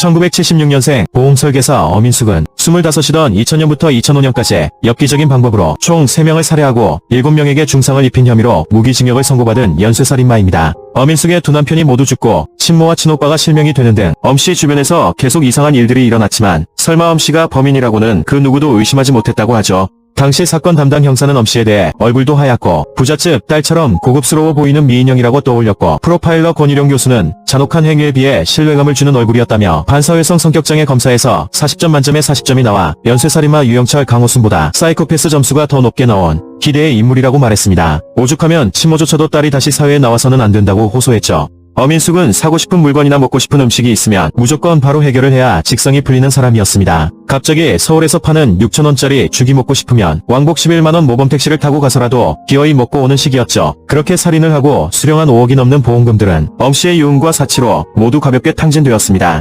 1976년생 보험설계사 어민숙은 25이던 2000년부터 2005년까지 엽기적인 방법으로 총 3명을 살해하고 7명에게 중상을 입힌 혐의로 무기징역을 선고받은 연쇄살인마입니다. 어민숙의 두 남편이 모두 죽고 친모와 친오빠가 실명이 되는 등 엄씨 주변에서 계속 이상한 일들이 일어났지만 설마 엄씨가 범인이라고는 그 누구도 의심하지 못했다고 하죠. 당시 사건 담당 형사는 엄씨에 대해 얼굴도 하얗고 부잣집 딸처럼 고급스러워 보이는 미인형이라고 떠올렸고 프로파일러 권일용 교수는 잔혹한 행위에 비해 신뢰감을 주는 얼굴이었다며 반사회성 성격장애 검사에서 40점 만점에 40점이 나와 연쇄살인마 유영철 강호순보다 사이코패스 점수가 더 높게 나온 기대의 인물이라고 말했습니다. 오죽하면 친모조차도 딸이 다시 사회에 나와서는 안 된다고 호소했죠. 어민숙은 사고 싶은 물건이나 먹고 싶은 음식이 있으면 무조건 바로 해결을 해야 직성이 풀리는 사람이었습니다. 갑자기 서울에서 파는 6천원짜리 죽이 먹고 싶으면 왕복 11만원 모범 택시를 타고 가서라도 기어이 먹고 오는 시기였죠. 그렇게 살인을 하고 수령한 5억이 넘는 보험금들은 엄씨의 유흥과 사치로 모두 가볍게 탕진되었습니다.